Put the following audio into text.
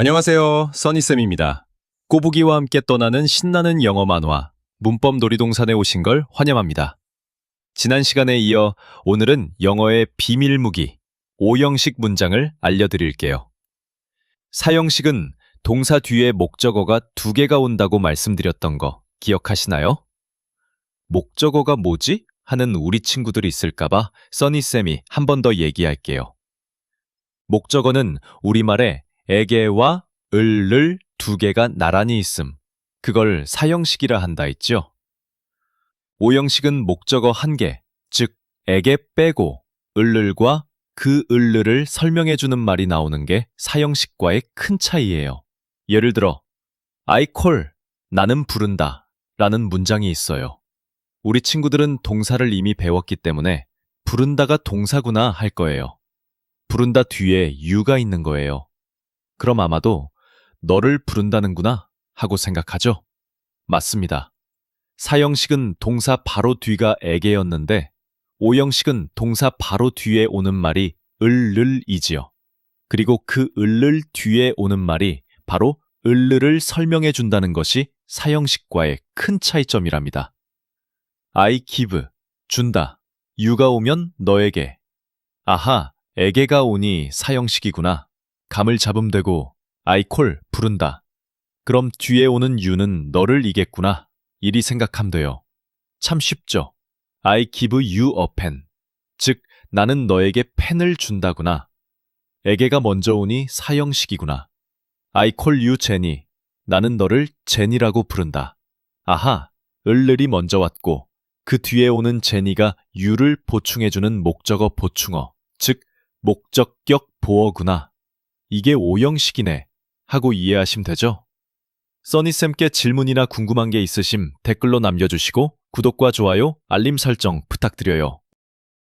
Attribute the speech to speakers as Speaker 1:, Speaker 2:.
Speaker 1: 안녕하세요. 써니쌤입니다. 꼬부기와 함께 떠나는 신나는 영어 만화 문법 놀이동산에 오신 걸 환영합니다. 지난 시간에 이어 오늘은 영어의 비밀 무기 오형식 문장을 알려드릴게요. 사형식은 동사 뒤에 목적어가 두 개가 온다고 말씀드렸던 거 기억하시나요? 목적어가 뭐지? 하는 우리 친구들이 있을까봐 써니쌤이 한 번 더 얘기할게요. 목적어는 우리말에 에게와 을를 두 개가 나란히 있음. 그걸 사형식이라 한다 했죠. 오형식은 목적어 한 개, 즉 에게 빼고 을를과 그 을르를 설명해 주는 말이 나오는 게 사형식과의 큰 차이예요. 예를 들어 I call, 나는 부른다 라는 문장이 있어요. 우리 친구들은 동사를 이미 배웠기 때문에 부른다가 동사구나 할 거예요. 부른다 뒤에 you가 있는 거예요. 그럼 아마도 너를 부른다는구나 하고 생각하죠? 맞습니다. 사형식은 동사 바로 뒤가 에게였는데 오형식은 동사 바로 뒤에 오는 말이 을를이지요. 그리고 그 을를 뒤에 오는 말이 바로 을르를 설명해 준다는 것이 사형식과의 큰 차이점이랍니다. I give, 준다. you가 오면 너에게. 아하, 에게가 오니 사형식이구나. 감을 잡음 되고 I call, 부른다. 그럼 뒤에 오는 you는 너를 이겠구나. 이리 생각함 돼요. 참 쉽죠? I give you a pen. 즉, 나는 너에게 펜을 준다구나. 에게가 먼저 오니 사형식이구나. I call you Jenny. 나는 너를 제니라고 부른다. 아하, 을를이 먼저 왔고 그 뒤에 오는 제니가 you를 보충해주는 목적어 보충어, 즉 목적격 보어구나. 이게 오형식이네 하고 이해하시면 되죠? 써니쌤께 질문이나 궁금한 게 있으심 댓글로 남겨주시고 구독과 좋아요, 알림 설정 부탁드려요.